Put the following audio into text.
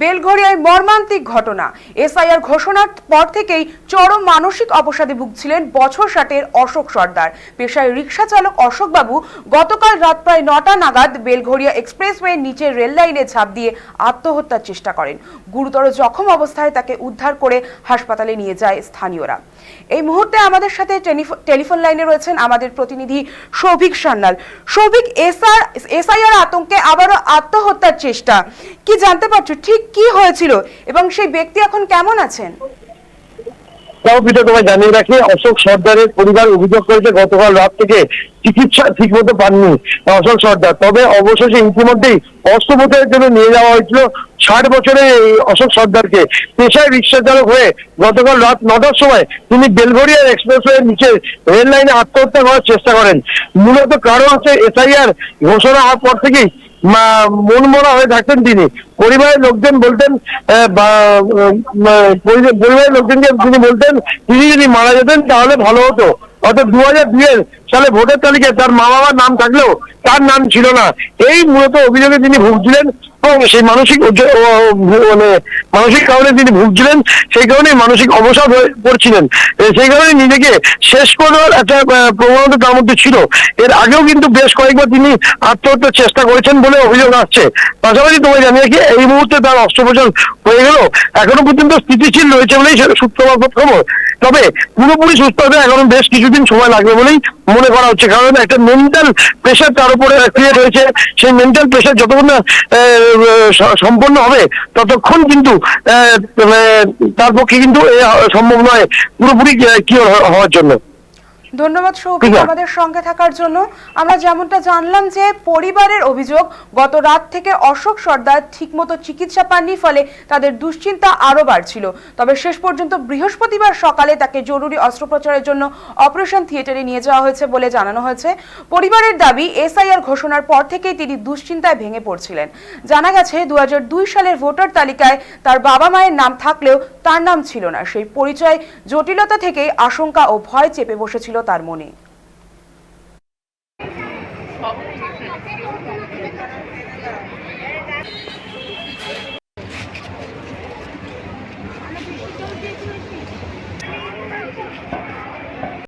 বেলঘরিয়ায় মর্মান্তিক ঘটনা। এসআইআর ঘোষণার পর থেকেই চরম মানসিক অবসাদে ভুগছিলেন বছর ষাটের অশোক সর্দার। পেশায় রিক্সা চালক অশোক বাবু গতকাল রাত প্রায় নটা নাগাদ বেলঘরিয়া এক্সপ্রেসওয়ে নিচের রেল লাইনে ঝাঁপ দিয়ে আত্মহত্যার চেষ্টা করেন। গুরুতর জখম অবস্থায় তাকে উদ্ধার করে হাসপাতালে নিয়ে যায় স্থানীয়রা। এই মুহূর্তে আমাদের সাথে টেলিফোন লাইনে রয়েছেন আমাদের প্রতিনিধি সৌভিক সান্যাল। সৌভিক এসআর এসআইআর আতঙ্কে আবারও আত্মহত্যার চেষ্টা। কি জানতে পারছ? ঠিক কি হয়েছিল এবং সেই ব্যক্তি এখন কেমন আছেন? তাও পিতা তোমায় জানিয়ে রাখি, অশোক সর্দারের পরিবার অভিযোগ করেছে গতকাল রাত থেকে চিকিৎসা পাননি অশোক সর্দার। তবে অবশেষে ইতিমধ্যেই অস্ত্রোপচারের জন্য নিয়ে যাওয়া হয়েছিল ষাট বছরের এই অশোক সর্দারকে। পেশায় রিক্সা চালক হয়ে গতকাল রাত নটার সময় তিনি বেলঘরিয়ার এক্সপ্রেসওয়ের নিচে রেল লাইনে আত্মহত্যা করার চেষ্টা করেন। মূলত কারণ হচ্ছে এসআইআর ঘোষণা হওয়ার পর থেকেই মনমরা হয়ে থাকতেন তিনি। পরিবারের লোকজন বলতেন পরিবারের লোকজনকে তিনি বলতেন, তিনি যদি মারা যেতেন তাহলে ভালো হতো। অর্থাৎ দু হাজার দুইয়ের সালে ভোটের তালিকায় তার মা বাবার নাম থাকলেও তার নাম ছিল না। এই মূলত অভিযোগে তিনি ভুগছিলেন এবং সেই মানসিক মানে মানসিক কারণে তিনি ভুগছিলেন, সেই কারণে মানসিক অবসাদ হয়ে পড়ছিলেন। সেই কারণে নিজেকে শেষ করার একটা প্রবণতা তার মধ্যে ছিল। এর আগেও কিন্তু বেশ কয়েকবার তিনি আত্মহত্যার চেষ্টা করেছেন বলে অভিযোগ আসছে। পাশাপাশি তোমায় জানিয়ে কি এই মুহূর্তে তার অস্ত্রোপচার হয়ে গেল। এখনও পর্যন্ত স্থিতিশীল রয়েছে বলেই সূত্র খবর। তবে পুরোপুরি সুস্থ হতে এখনও বেশ কিছুদিন সময় লাগবে বলেই মনে করা হচ্ছে। কারণ একটা মেন্টাল প্রেশার তার উপরে ক্রিয়েট হয়েছে। সেই মেন্টাল প্রেশার যতক্ষণ না সম্পন্ন হবে, ততক্ষণ কিন্তু মানে তার পক্ষে কিন্তু সম্ভব নয় পুরোপুরি কিওর হওয়ার জন্য। ধন্যবাদ সৌভিক আমাদের সঙ্গে থাকার জন্য। আমরা যেমনটা জানলাম যে পরিবারের অভিযোগ গত রাত থেকে অশোক সর্দার ঠিকমতো চিকিৎসা পাননি ফলে তাদের দুশ্চিন্তা আরও বাড়ছিল। তবে শেষ পর্যন্ত বৃহস্পতিবার সকালে তাকে জরুরি অস্ত্রোপচারের জন্য অপারেশন থিয়েটারে নিয়ে যাওয়া হয়েছে বলে জানানো হয়েছে। পরিবারের দাবি এসআইআর ঘোষণার পর থেকেই তিনি দুশ্চিন্তায় ভেঙে পড়ছিলেন। জানা গেছে দু হাজার দুই সালের ভোটার তালিকায় তার বাবা মায়ের নাম থাকলেও তার নাম ছিল না। সেই পরিচয় জটিলতা থেকেই আশঙ্কা ও ভয় চেপে বসেছিল তার মনে।